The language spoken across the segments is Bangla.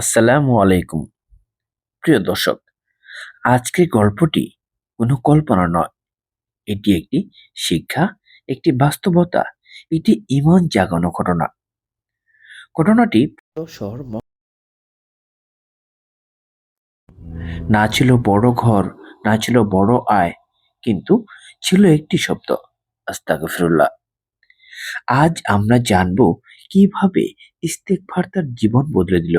আসসালামু আলাইকুম। প্রিয় দর্শক, আজকের গল্পটি কোনো কল্পনা নয়। এটি একটি শিক্ষা, একটি বাস্তবতা, এটি ইমান জাগানো ঘটনা। ঘটনাটি না ছিল বড় ঘর, না ছিল বড় আয়, কিন্তু ছিল একটি শব্দ, আস্তাগফিরুল্লাহ। আজ আমরা জানব কীভাবে ইস্তেকফার তার জীবন বদলে দিল।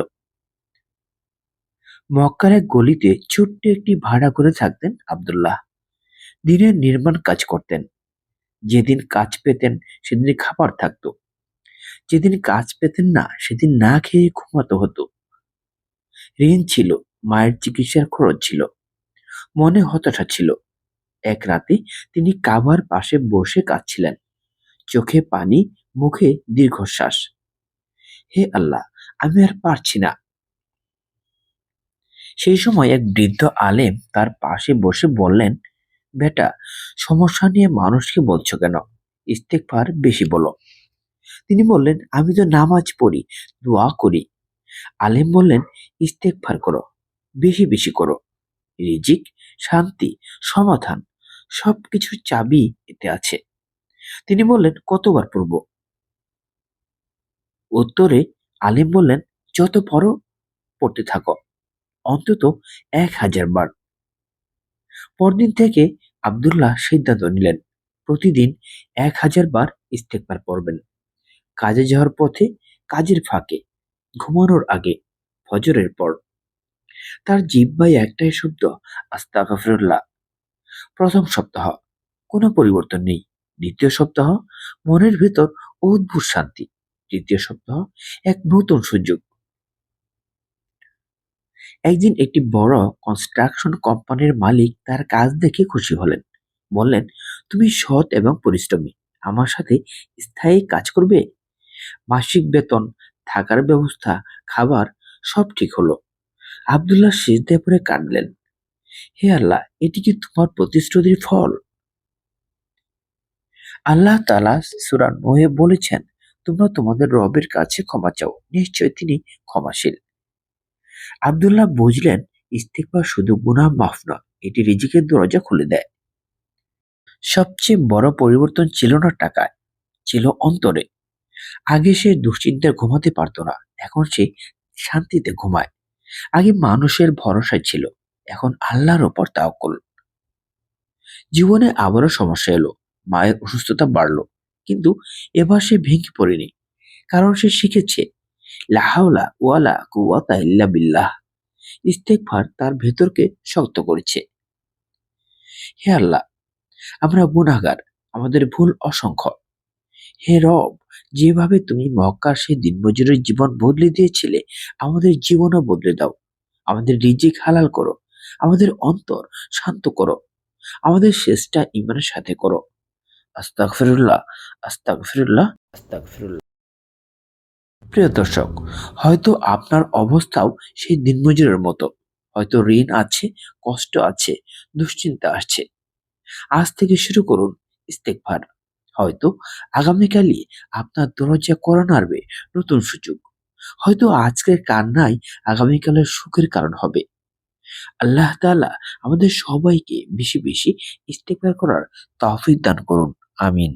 মক্কার এক গলিতে ছোট্ট একটি ভাড়া করে থাকতেন আব্দুল্লাহ। দিনের নির্মাণ কাজ করতেন। যেদিন কাজ পেতেন সেদিন খাবার থাকতো। যেদিন কাজ পেতেন না, সেদিন না খেয়ে ঘুমাতে হতো। ঋণ ছিল, মায়ের চিকিৎসার খরচ ছিল। মনে হতাশা ছিল। এক রাতে তিনি কাবার পাশে বসে কাঁদছিলেন। চোখে পানি, মুখে দীর্ঘশ্বাস। হে আল্লাহ, আমি আর পারছি না। সেই সময় এক বৃদ্ধ আলেম তার পাশে বসে বললেন, বেটা, সমস্যা নিয়ে মানুষকে বলছো কেন? ইস্তেকফার বেশি বলো। তিনি বললেন, আমি তো নামাজ পড়ি, দোয়া করি। আলেম বললেন ইস্তেকফার করো, বেশি বেশি করো। রিজিক, শান্তি, সমাধান সব সবকিছুর চাবি এতে আছে। তিনি বললেন, কতবার পড়ব? উত্তরে আলিম বললেন, যত পড়ো, পড়তে থাকো। অন্তত এক হাজার বার। পরদিন থেকে আব্দুল্লাহ সিদ্ধান্ত নিলেন, প্রতিদিন এক হাজার বার ইস্তেকবার পড়বেন। কাজে যাওয়ার পথে কাজের ফাঁকে, ঘুমানোর আগে, ফজরের পর। তার জিব্বায় একটাই শব্দ, আস্তাগফিরুল্লাহ। প্রথম সপ্তাহ, কোনো পরিবর্তন নেই। দ্বিতীয় সপ্তাহ, মনের ভেতর অদ্ভুত শান্তি। তৃতীয় সপ্তাহ, এক নতুন সুযোগ। একদিন একটি বড় কনস্ট্রাকশন কোম্পানির মালিক তার কাজ দেখে খুশি হলেন। বললেন, তুমি সৎ এবং পরিশ্রমী। আমার সাথে স্থায়ী কাজ করবে? মাসিক বেতন, থাকার ব্যবস্থা, খাবার, সব ঠিক হলো। আবদুল্লাহ সিজদায় পরে কাঁদলেন। হে আল্লাহ, এটি কি তোমার প্রতিশ্রুতির ফল? আল্লাহ তালা সুরা নোহে বলেছেন, তোমরা তোমাদের রবের কাছে ক্ষমা চাও। নিশ্চয় তিনি ক্ষমাশীল। আবদুল্লাহ বুঝলেন ইস্তেকবার শুধু গুনাহ মাফ নয়, এটি রিজিকের দরজা খুলে দেয়। সবচেয়ে বড় পরিবর্তন ছিল না টাকায়, ছিল অন্তরে। আগে সে দুশ্চিন্তায় ঘুমাতে পারতো না, এখন সে শান্তিতে ঘুমায়। আগে মানুষের ভরসায় ছিল, এখন আল্লাহর ওপর তাওকল জীবনে আবারও সমস্যা এলো, মায়ের অসুস্থতা বাড়লো, কিন্তু এবার সে ভেঙে পড়েনি, কারণ সে শিখেছে লাহাওলা ওয়ালা কুয়াতা ইল্লা বিল্লাহ। ইস্তেকফার তার ভেতরকে শক্ত করেছে। হে আল্লাহ, আমরা গুনাহগার, আমাদের ভুল অসংখ্য। হে রব, যেভাবে তুমি মক্কার সেই দিনমজুরের জীবন বদলে দিয়েছিলে, আমাদের জীবনও বদলে দাও। আমাদের রিজিক হালাল করো, আমাদের অন্তর শান্ত করো, আমাদের শেষটা ইমানের সাথে করো। আস্তাগফিরুল্লাহ আস্তাগফিরুল্লাহ আস্তাগফিরুল্লাহ। প্রিয় দর্শক, হয়তো আপনার অবস্থাও সেই দিনমজুরের মতো। হয়তো ঋণ আছে, কষ্ট আছে, দুশ্চিন্তা আসছে। আজ থেকে শুরু করুন ইস্তেকভার হয়তো আগামীকালই আপনার দরজা করা নাড়বে, নতুন সুযোগ। হয়তো আজকের কান্নাই আগামীকালের সুখের কারণ হবে। আল্লাহ তাআলা আমাদের সবাইকে বেশি বেশি ইস্তেকবার করার তৌফিক দান করুন। আমিন।